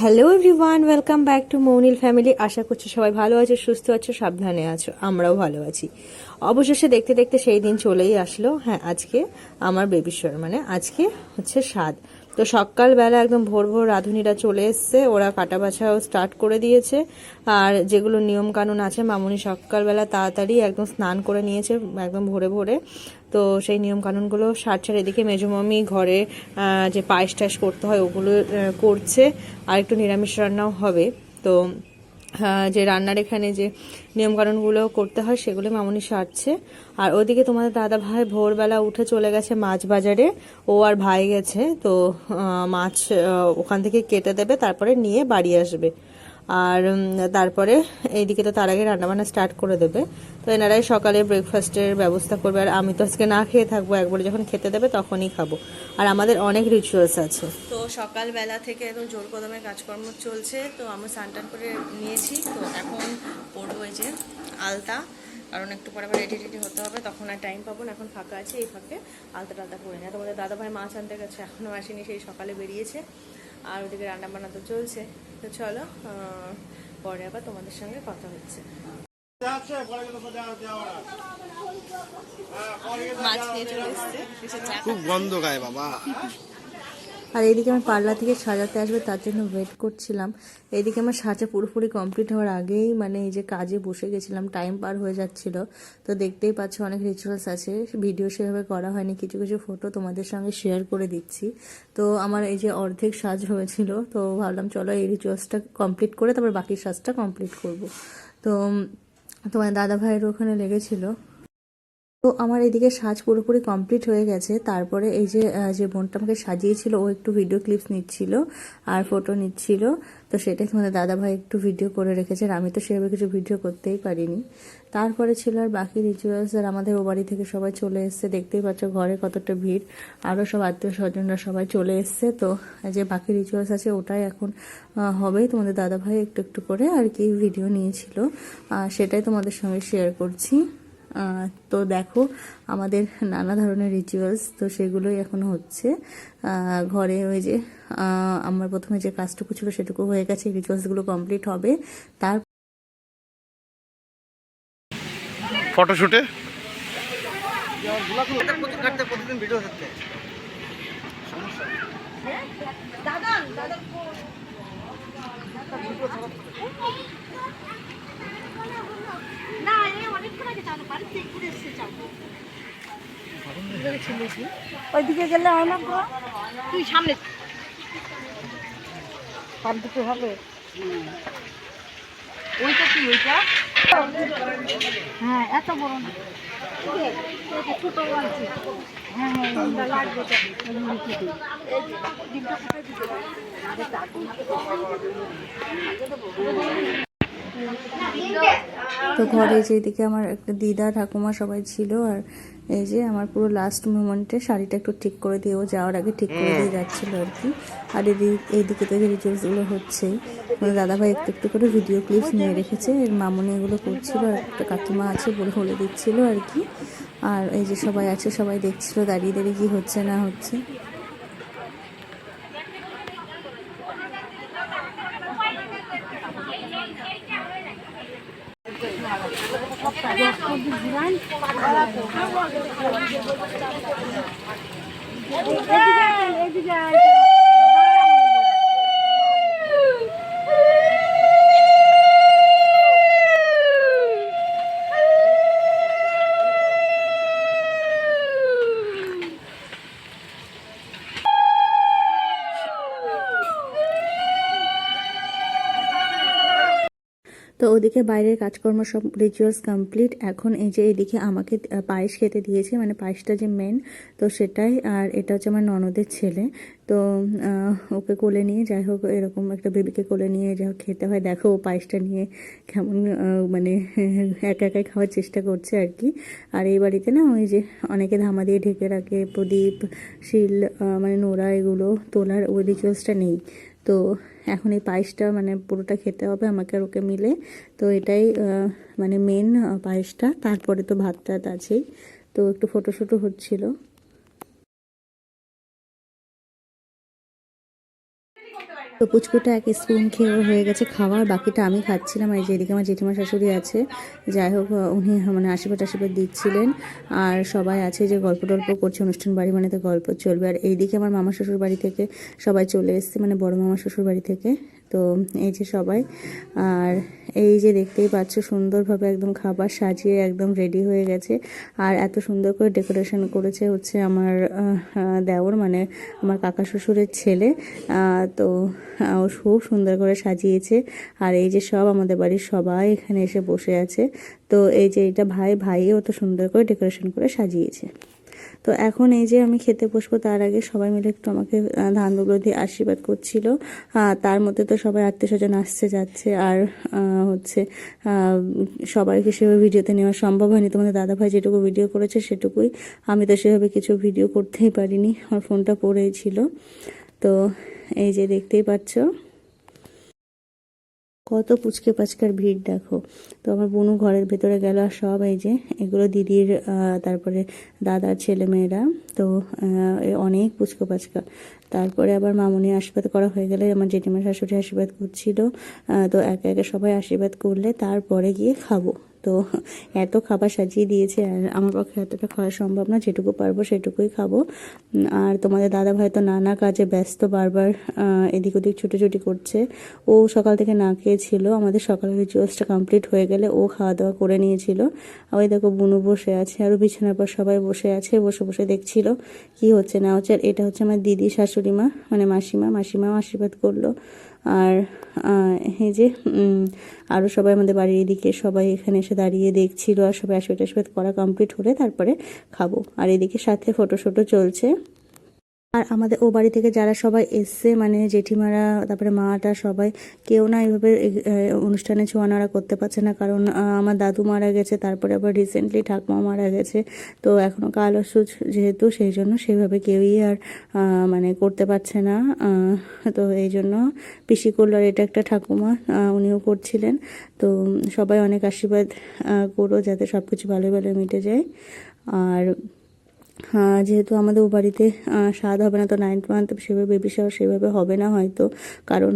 Hello everyone welcome back to Mounil family আশা করছি সবাই ভালো আছো, সুস্থ আছো, সাবধানে আছো। আমরাও ভালো আছি। অবশেষে দেখতে দেখতে সেই দিন চলেই আসলো। হ্যাঁ আজকে আমার বেবিশ্বর মানে আজকে হচ্ছে স্বাদ তো সকালবেলা একদম ভোর ভোর রাঁধুনিরা চলে এসছে, ওরা কাটা বাছাও স্টার্ট করে দিয়েছে। আর যেগুলো নিয়ম কানুন আছে, মামুনি সকালবেলা তাড়াতাড়ি একদম স্নান করে নিয়েছে, একদম ভোরে ভোরে। তো সেই নিয়ম কানুনগুলো সারছার এদিকে মেজমামি ঘরে যে পায়েস টায়েস করতে হয়, ওগুলো করছে। আর একটু নিরামিষ রান্নাও হবে। তো যে রান্নার এখানে যে নিয়মকানুনগুলো করতে হয়, সেগুলো মামনি সারছে। আর ওদিকে তোমাদের দাদা ভাই ভোরবেলা উঠে চলে গেছে মাছ বাজারে। ও আর ভাই গেছে, তো মাছ ওখান থেকে কেটে দেবে, তারপরে নিয়ে বাড়ি আসবে। আর তারপরে এইদিকে তো তার আগে রান্নাবান্না স্টার্ট করে দেবে। তো এনারাই সকালে ব্রেকফাস্টের ব্যবস্থা করবে। আর আমি তো আজকে না খেয়ে থাকব, একবারে যখন খেতে দেবে তখনই খাব। আর আমাদের অনেক রিচুয়ালস আছে। তো সকালবেলা থেকে একদম জোর কদমে কাজকর্ম চলছে। তো আমি স্নান করে নিয়েছি। তো এখন পড়ব এই যে আলতা। কারণ একটু পরে আবার রেডি রেডি হতে হবে। তখন আর টাইম পাবো না। এখন ফাঁকা আছে এই ফাঁকে। আলতা টালতা করে নেয় তোমাদের দাদা ভাই মাছ আনতে গেছে এখনও আসেনি, সেই সকালে বেরিয়েছে। আর ওদিকে রান্না বান্না তো চলছে। তো চলো আহ, পরে আবার তোমাদের সঙ্গে কথা হচ্ছে। মাছ নিয়ে চলে এসছে। খুব গন্ধ গায়ে বাবা। আর এইদিকে আমার পার্লার থেকে সাজাতে আসবে, তার জন্য ওয়েট করছিলাম। এইদিকে আমার সাজা পুরোপুরি কমপ্লিট হওয়ার আগেই মানে এই যে কাজে বসে গেছিলাম টাইম পার হয়ে যাচ্ছিল। তো দেখতেই পাচ্ছ অনেক রিচুয়ালস আছে ভিডিও সেভাবে করা হয়নি, কিছু কিছু ফটো তোমাদের সঙ্গে শেয়ার করে দিচ্ছি। তো আমার এই যে অর্ধেক সাজ হয়েছিল, তো ভাবলাম চলো এই রিচুয়ালসটা কমপ্লিট করে তারপর বাকি সাজটা কমপ্লিট করব। তো, তোমার দাদা ভাইয়ের ওখানে লেগেছিল। তো আমার এদিকে সাজ পুরোপুরি কমপ্লিট হয়ে গেছে। তারপরে এই যে যে বোনটা আমাকে সাজিয়েছিল, ও একটু ভিডিও ক্লিপস নিচ্ছিল আর ফটো নিচ্ছিল। তো সেটাই তোমাদের দাদা ভাই একটু ভিডিও করে রেখেছে আর আমি তো সেভাবে কিছু ভিডিও করতেই পারিনি। তারপরে ছিল আর বাকি রিচুয়ালস আর আমাদের ও বাড়ি থেকে সবাই চলে এসছে। দেখতেই পাচ্ছ ঘরে কতটা ভিড়। আরও সব আত্মীয় স্বজনরা সবাই চলে এসছে। তো যে বাকি রিচুয়ালস আছে, ওটাই এখন হবে। তোমাদের দাদা ভাই একটু একটু করে আর কি ভিডিও নিয়েছিল। সেটাই তোমাদের সঙ্গে শেয়ার করছি। তো দেখো আমাদের নানা ধরনের রিচুয়ালস তো সেগুলোই এখন হচ্ছে ঘরে ওই যে আমার প্রথমে যে কাজটুকু ছিল সেটুকু হয়ে গেছে রিচুয়ালসগুলো কমপ্লিট হবে তার ফটোশুটে প্রতিদিন ভিডিও করতে ওইদিকে গেলে হয় না তুই সামনে তার দিকে হবে? ওইটা কি ওইটা? হ্যাঁ এত বড় না। ছোট আছে হ্যাঁ হ্যাঁ লাগবে ডিমটা কোথায় দিতে। তো ঘরে যেদিকে আমার একটা দিদা, ঠাকুমা সবাই ছিল আর এই যে আমার পুরো লাস্ট মোমেন্টে শাড়িটা একটু ঠিক করে দিয়ে, ও যাওয়ার আগে ঠিক করে দিয়ে যাচ্ছিল আর কি। আর এদিক এইদিকে তো যে রিচুয়ালসগুলো হচ্ছে মানে দাদাভাই একটু একটু করে ভিডিও ক্লিপস নিয়ে রেখেছে, এর মামনি এগুলো করছিল, আর একটা কাকিমা আছে বলে বলে দিচ্ছিল আর কি। আর এই যে সবাই আছে, সবাই দেখছিল, দাঁড়িয়ে দাঁড়িয়ে কি হচ্ছে না হচ্ছে। এইদিকে তো ওদিকে বাইরের কাজকর্ম সব রিচুয়ালস কমপ্লিট এখন এই যে এদিকে আমাকে পায়েস খেতে দিয়েছে মানে পায়েসটা যে মেন তো সেটাই, আর এটা হচ্ছে আমার ননদের ছেলে। তো ওকে কোলে নিয়ে, যাই হোক, এরকম একটা বেবিকে কোলে নিয়ে যাই হোক, খেতে হয়। দেখো ও পায়েসটা নিয়ে কেমন মানে একা একাই খাওয়ার চেষ্টা করছে আর কি। আর এই বাড়িতে না ওই যে অনেকে ধামা দিয়ে ঢেকে রাখে, প্রদীপ, শিল মানে নোড়া, এগুলো তোলার ওই রিচুয়ালসটা নেই। তো এখন এই পায়েসটা মানে পুরোটা খেতে হবে আমাকে আর ওকে মিলে। তো এটাই মানে মেন পায়েসটা। তারপরে তো ভাত টাত আছেই। তো একটু ফটো শুটো হচ্ছিল। তো পুচকুটা এক স্পুন খেয়ে হয়ে গেছে খাওয়ার বাকিটা আমি খাচ্ছিলাম। আর এই যে এদিকে আমার জেঠিমা শাশুড়ি আছে, যাই হোক উনি মানে আশীর্বাদ আশীর্বাদ দিচ্ছিলেন। আর সবাই আছে যে গল্প টল্প করছে, অনুষ্ঠান বাড়ি মানে তো গল্প চলবে। আর এইদিকে আমার মামা শ্বশুর বাড়ি থেকে সবাই চলে এসছে মানে বড় মামা শ্বশুর বাড়ি থেকে। তো এই যে সবাই, আর এই যে দেখতেই পাচ্ছ সুন্দরভাবে একদম খাবার সাজিয়ে একদম রেডি হয়ে গেছে। আর এত সুন্দর করে ডেকোরেশন করেছে হচ্ছে আমার দেওর মানে আমার কাকা শ্বশুরের ছেলে। তো খুব সুন্দর করে সাজিয়েছে। আর এই যে সব আমাদের বাড়ির সবাই এখানে এসে বসে আছে। তো এই যে এটা ভাই, ভাইও তো সুন্দর করে ডেকোরেশন করে সাজিয়েছে। তো এখন এই যে আমি খেতে বসবো তার আগে সবাই মিলে একটু আমাকে আহ, ধান দুগুলো দিয়ে আশীর্বাদ করছিল। তার মধ্যে তো সবাই আত্মীয় স্বজন আসছে যাচ্ছে আর হচ্ছে সবাইকে সেভাবে ভিডিওতে নেওয়া সম্ভব হয়নি? তোমাদের দাদাভাই যেটুকু ভিডিও করেছে সেটুকুই। আমি তো সেভাবে কিছু ভিডিও করতেই পারিনি আমার ফোনটা পড়েই ছিল। তো এই যে দেখতেই পাচ্ছ। কত পুচকে পাচকার ভিড়, দেখো। তো আমার বোনু ঘরের ভেতরে গেল আর সব এই যে, এগুলো দিদির তারপরে দাদার ছেলে মেয়েরা, তো অনেক পুচকে পাচকা। তারপরে আবার মামুনি আশীর্বাদ করা হয়ে গেলে, আমার জেঠিমা শাশুড়ি আশীর্বাদ করছিল তো একে একে সবাই আশীর্বাদ করলে তারপরে গিয়ে খাব। তো এত খাবার সাজিয়ে দিয়েছে আর আমার পক্ষে এতটা খাওয়া সম্ভব না, যেটুকু পারব সেটুকুই খাব। আর তোমাদের দাদা ভাই তো নানা কাজে ব্যস্ত বারবার এদিক ওদিক ছুটোছুটি করছে। ও সকাল থেকে না খেয়েছিল, আমাদের সকালের রিচুয়ালসটা কমপ্লিট হয়ে গেলে ও খাওয়া দাওয়া করে নিয়েছিল। আর ওই দেখো বুনু বসে আছে আরও বিছানার পর সবাই বসে আছে, বসে বসে দেখছিল কি হচ্ছে না হচ্ছে। আর এটা হচ্ছে আমার দিদি, শাশুড়ি মা মানে মাসিমা, মাসিমাও আশীর্বাদ করল। আর এই যে আরও সবাই আমাদের বাড়ির এদিকে সবাই এখানে এসে দাঁড়িয়ে দেখছিল আর সবাই আশীর্বাদ করা কমপ্লিট হলে তারপরে খাব। আর এদিকে সাথে ফটো ফটোশুটও চলছে। আর আমাদের ও বাড়ি থেকে যারা সবাই এসছে মানে জেঠিমারা, তারপরে মাটা সবাই, কেউ না এইভাবে অনুষ্ঠানে ছোঁয়া নাড়া করতে পারছে না। কারণ আমার দাদু মারা গেছে, তারপরে আবার রিসেন্টলি ঠাকুমা মারা গেছে। তো এখনও কাল ওষুধ যেহেতু, সেই জন্য সেভাবে কেউই আর মানে করতে পারছে না। তো এই জন্য পিসি করল এটা একটা ঠাকুমা উনিও করছিলেন। তো সবাই অনেক আশীর্বাদ করো যাতে সব কিছু ভালো ভালো মিটে যায়। আর যেহেতু আমাদের ও বাড়িতে স্বাদ হবে না তো নাইন মান্থ সেভাবে বেবি শাওয়ার সেভাবে হবে না হয়তো। কারণ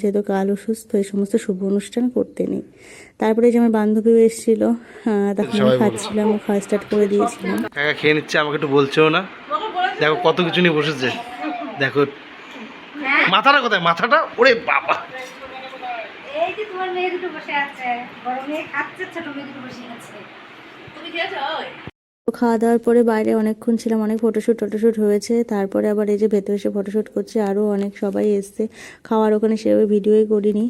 যেহেতু কাল অসুস্থ এই সমস্ত শুভ অনুষ্ঠান করতে নেই। তারপরে যে আমার বান্ধবীও এসেছিল তখন আমি খাচ্ছিলাম খাওয়া স্টার্ট করে দিয়েছিলাম কাকা খেয়ে নিচ্ছে আমাকে একটু বলছেও না। দেখো কত কিছু নিয়ে বসেছে। দেখো মাথাটা কোথায়? মাথাটা? ওরে বাবা! এই যে তোমার মেয়ে দুটো বসে আছে বড় মেয়ে খাচ্ছে ছোট মেয়ে দুটো বসে আছে। তো খাওয়া দাওয়ার পরে বাইরে অনেকক্ষণ ছিলাম, অনেক ফটোশ্যুট টটোশ্যুট হয়েছে। তারপরে আবার এই যে ভেতরে এসে ফটোশ্যুট করছে আরও অনেক সবাই এসছে। খাওয়ার ওখানে সেভাবে ভিডিওই করিনি।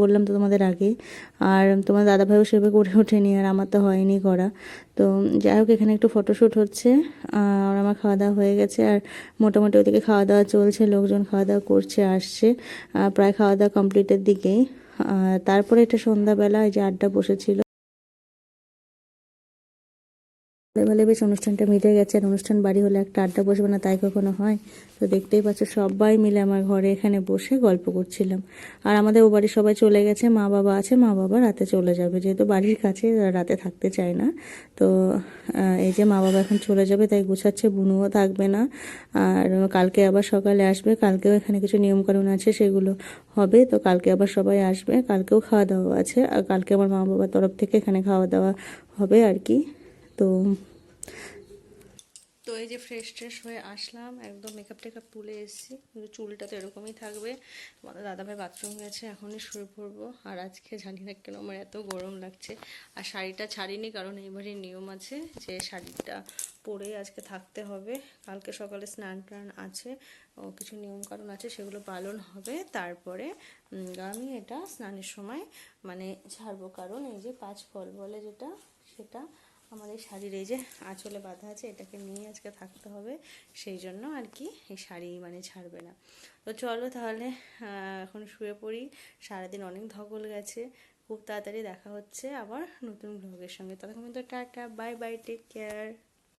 বললাম তো তোমাদের আগে। আর তোমার দাদাভাইও সেভাবে করে ওঠেনি, আর আমার তো হয়নি করা। তো যাই হোক, এখানে একটু ফটোশ্যুট হচ্ছে। আর আমার খাওয়া দাওয়া হয়ে গেছে। আর মোটামুটি ওদিকে খাওয়া দাওয়া চলছে, লোকজন খাওয়া দাওয়া করছে, আসছে। প্রায় খাওয়া দাওয়া কমপ্লিটের দিকেই। তারপরে এটা সন্ধ্যাবেলা এই যে আড্ডা বসেছিল। ভালো বেশ অনুষ্ঠানটা মিটে গেছে। আর অনুষ্ঠান বাড়ি হলে একটা আড্ডা বসবে না, তাই কখনো হয়? তো দেখতেই পাচ্ছ সবাই মিলে আমার ঘরে এখানে বসে গল্প করছিলাম। আর আমাদের ও বাড়ি সবাই চলে গেছে, মা বাবা আছে, মা বাবা রাতে চলে যাবে। যেহেতু বাড়ির কাছে রাতে থাকতে চায় না, তো এই যে মা বাবা এখন চলে যাবে, তাই গুছাচ্ছে, বুনুও থাকবে না। আর কালকে আবার সকালে আসবে, কালকেও এখানে কিছু নিয়মকানুন আছে, সেগুলো হবে। তো কালকে আবার সবাই আসবে, কালকেও খাওয়া দাওয়া আছে, আর কালকে আমার মা বাবার তরফ থেকে এখানে খাওয়া দাওয়া হবে আর কি। তো তো এই যে ফ্রেশ ট্রেশ হয়ে আসলাম, একদম মেকআপ টেকআপ তুলে এসেছি। কিন্তু চুলটা তো এরকমই থাকবে। আমাদের দাদাভাই বাথরুম গেছে, এখনই শুয়ে পড়ব। আর আজকে জানি না কেন আমার এত গরম লাগছে। আর শাড়িটা ছাড়িনি, কারণ এবারে নিয়ম আছে যে শাড়িটা পরেই আজকে থাকতে হবে। কালকে সকালে স্নান টান আছে, ও কিছু নিয়ম কারণ আছে, সেগুলো পালন হবে। তারপরে আমি এটা স্নানের সময় মানে ছাড়বো। কারণ এই যে পাঁচ ফল বলে যেটা, সেটা এই শাড়ির এই যে আঁচলে বাঁধা আছে, এটাকে নিয়ে আজকে থাকতে হবে। সেই জন্য আর কি এই শাড়ি মানে ছাড়বে না। তো চলো তাহলে এখন শুয়ে পড়ি। সারাদিন অনেক ধকল গেছে। খুব তাড়াতাড়ি দেখা হচ্ছে আবার নতুন ব্লগের সঙ্গে। ততক্ষণ তো tata bye bye take care